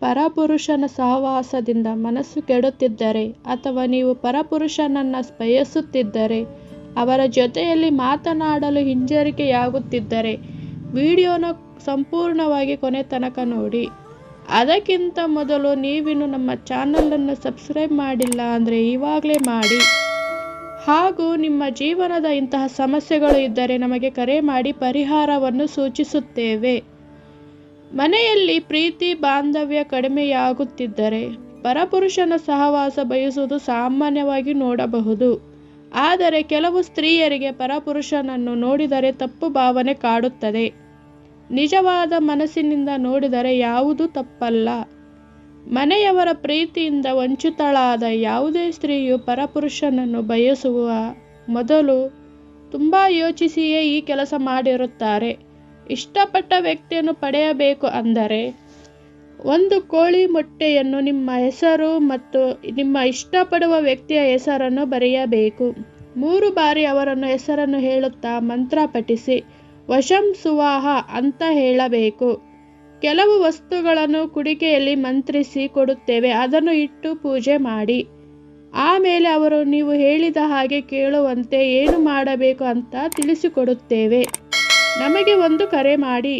ಪರಪುರುಷನ ಸಹವಾಸದಿಂದ ಮನಸ್ಸು ಕೆಡುತ್ತಿದ್ದರೆ ಅಥವಾ ನೀವು ಪರಪುರುಷನನ್ನು ಬಯಸುತ್ತಿದ್ದರೆ ಅವರ ಜೊತೆಯಲ್ಲಿ ಮಾತನಾಡಲು ಹಿಂಜರಿಕೆಯಾಗುತ್ತಿದ್ದರೆ, ವಿಡಿಯೋನ ಸಂಪೂರ್ಣವಾಗಿ ಕೊನೆ ತನಕ ನೋಡಿ. ಅದಕ್ಕಿಂತ ಮೊದಲು ನೀವಿನ್ನು ನಮ್ಮ ಚಾನಲನ್ನು ಸಬ್ಸ್ಕ್ರೈಬ್ ಮಾಡಿಲ್ಲ ಅಂದರೆ ಇವಾಗಲೇ ಮಾಡಿ. ಹಾಗೂ ನಿಮ್ಮ ಜೀವನದ ಇಂತಹ ಸಮಸ್ಯೆಗಳು ಇದ್ದರೆ ನಮಗೆ ಕರೆ ಮಾಡಿ ಪರಿಹಾರವನ್ನು ಸೂಚಿಸುತ್ತೇವೆ. ಮನೆಯಲ್ಲಿ ಪ್ರೀತಿ ಬಾಂಧವ್ಯ ಕಡಿಮೆಯಾಗುತ್ತಿದ್ದರೆ ಪರಪುರುಷನ ಸಹವಾಸ ಬಯಸುವುದು ಸಾಮಾನ್ಯವಾಗಿ ನೋಡಬಹುದು. ಆದರೆ ಕೆಲವು ಸ್ತ್ರೀಯರಿಗೆ ಪರಪುರುಷನನ್ನು ನೋಡಿದರೆ ತಪ್ಪು ಭಾವನೆ ಕಾಡುತ್ತದೆ. ನಿಜವಾದ ಮನಸ್ಸಿನಿಂದ ನೋಡಿದರೆ ಯಾವುದೂ ತಪ್ಪಲ್ಲ. ಮನೆಯವರ ಪ್ರೀತಿಯಿಂದ ವಂಚಿತಳಾದ ಯಾವುದೇ ಸ್ತ್ರೀಯು ಪರಪುರುಷನನ್ನು ಬಯಸುವ ಮೊದಲು ತುಂಬ ಯೋಚಿಸಿಯೇ ಈ ಕೆಲಸ ಮಾಡಿರುತ್ತಾರೆ. ಇಷ್ಟಪಟ್ಟ ವ್ಯಕ್ತಿಯನ್ನು ಪಡೆಯಬೇಕು ಅಂದರೆ ಒಂದು ಕೋಳಿ ಮೊಟ್ಟೆಯನ್ನು ನಿಮ್ಮ ಹೆಸರು ಮತ್ತು ನಿಮ್ಮ ಇಷ್ಟಪಡುವ ವ್ಯಕ್ತಿಯ ಹೆಸರನ್ನು ಬರೆಯಬೇಕು. ಮೂರು ಬಾರಿ ಅವರನ್ನು ಹೆಸರನ್ನು ಹೇಳುತ್ತಾ ಮಂತ್ರ ಪಠಿಸಿ, ವಶಂ ಸುವಾಹ ಅಂತ ಹೇಳಬೇಕು. ಕೆಲವು ವಸ್ತುಗಳನ್ನು ಕುಡಿಕೆಯಲ್ಲಿ ಮಂತ್ರಿಸಿ ಕೊಡುತ್ತೇವೆ, ಅದನ್ನು ಇಟ್ಟು ಪೂಜೆ ಮಾಡಿ. ಆಮೇಲೆ ಅವರು, ನೀವು ಹೇಳಿದ ಹಾಗೆ ಕೇಳುವಂತೆ ಏನು ಮಾಡಬೇಕು ಅಂತ ತಿಳಿಸಿಕೊಡುತ್ತೇವೆ. ನಮಗೆ ಒಂದು ಕರೆ ಮಾಡಿ.